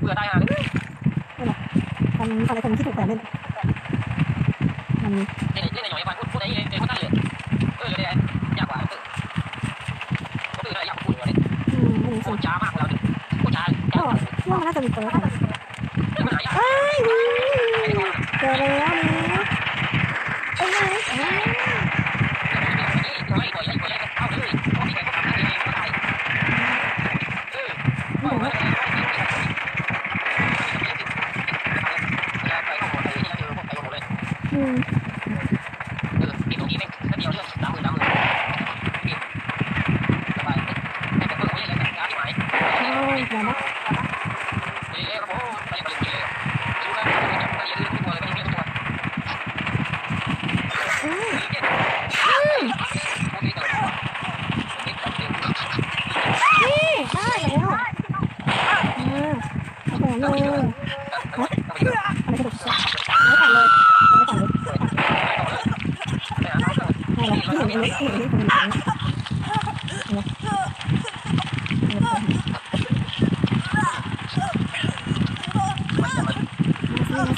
เบื่อได้ฮะทำอะไรคนที่ถูกแขวนเล่นมันเล่นเล่นในหน่อยวันพูดพูดได้เลยพูดได้เลยเออเลยยากกว่าเออก็คืออะไรอยากพูดเลยอืมไม่รู้พูสิดช้ามากแล้วพูดช้าก็ว่ามันน่าจะมีเปิร์กไม่ไหนเอ้ยเจอแล้วนี่เอ้ยเอ้ย ไม่ปล่อยให้ปล่อยให้เข้าเลยเพราะมีใครก็ทำได้เองก็ได้เออก็ไม่ได้ไปก็หมดเลยที่เราเจอพวกไปหมด เลย อืม เออกินตรงนี้แม่งแค่เดียวเรื่องสามหมื่นสามหมื่นสบายแต่เพิ่งไม่ได้เลยงานที่หมาย โอ้ยอย่านะ เละครับผมไปไปเลยดูนะไปอย่าลืมตัวเลยไม่ต้องตัว อืม พวกนี้ก็เด็กกับเด็ก นี่ได้แล้วเออโอ้โหเลยอะไรกระดูกสับไม่ตัดเลยไม่ตัดเลยไม่แล้วที่เห็นไอ้เล็กที่เห็นไอ้คนนี้มาสิมาสินี่แล้วเหมือนกันนะ อะไรแบบเป็นไม่ว่ารู้ว่าไม่ยังต้องไปทางไหนทางไหน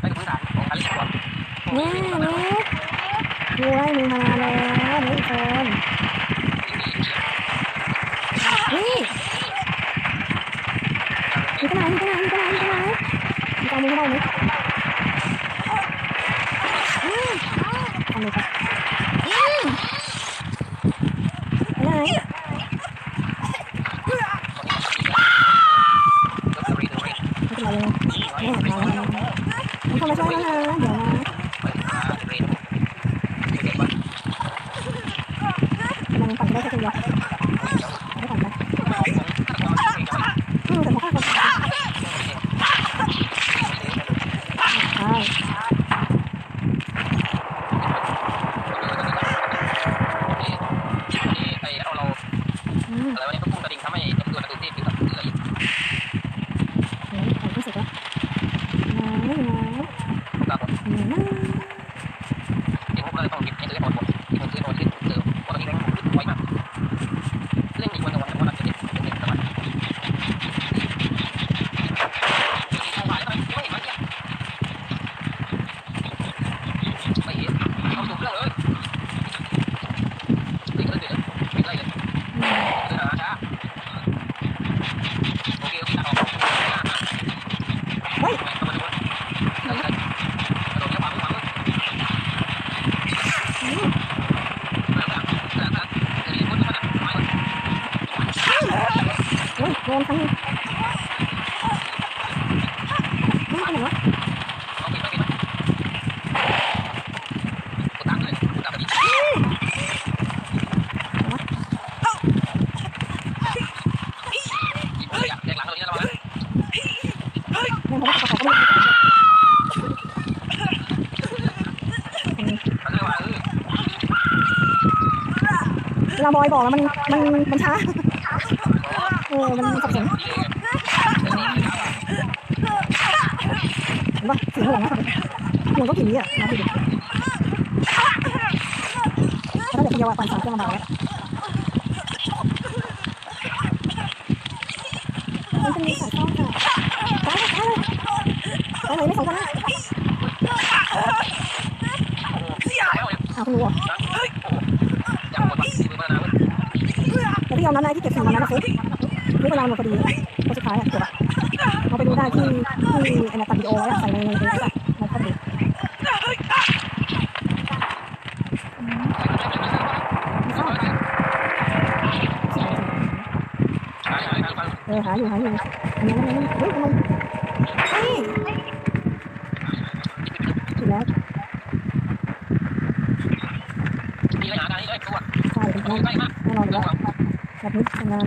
ไปถึงพื้นฐานของการเรียนก่อนนี่นี่ดูไอ้มึงมาแล้วนี่คน อืมแต่พอข้าคนใช่ ไอ้เราเรา อืม อะไรวะเนี่ย ที่ผมก็เลยต้องหยิบให้ซื้อหมดหมดที่ผมซื้อหมดที่เจอเพราะตอนนี้แรงผมขึ้นไวมากเล่นอีกวันหนึ่งวันเพราะมันจะเด็ดเป็นเด็ดสบายเข้ามาแล้วไม่เห็นมันเนี่ยไม่เห็นเอาถูกเรื่องเลยเฮ้ยเฮ้ยเดี๋ยวไม่ไล่เลยเดินหาช้าโอเคโอเคตัดออก เฮ้ย เข้ามาดูเลยเลยกระโดดเลี้ยวขวามือขวามือ อืม โดนทั้งนี้ไม่เอาเหรอไม่ผมก็ขอขอบคุณเวลาบอยบอกแล้วมันมันมันช้า ออมันสับสนเห็นปะเสียงห่วงนะห่วงก็ผีอะนะพี่ดิถ้าเด็กคนเดียวอะปั่นสามเครื่องลำบากแล้วมันจะมีสายช่องค่ะไปเลยไปเลยไปเลยไม่สองคนนะอ้าวคุณรู้เหรอแต่ที่ยอมรับนะที่เก็บสิ่งนั้นนะฟุ๊ก นี่เวลาหมดพอดีคนสุดท้ายอะจบอะเราไปดูได้ที่ที่ไอ้นักตัดวิดีโอแล้วใส่ในในในในในข้อมูลเออหาอยู่หาอยู่อันนั้นอันนั้เฮ้ยมันเฮ้ยถูกแล้วใช่เป็นแน่แน่นอนอยู่แล้วแบบนี้ทำงาน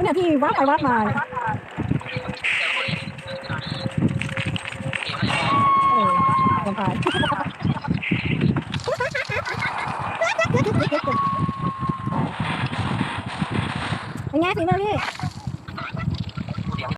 เนี่ยพี่วัดไปวัดมาเออลำพ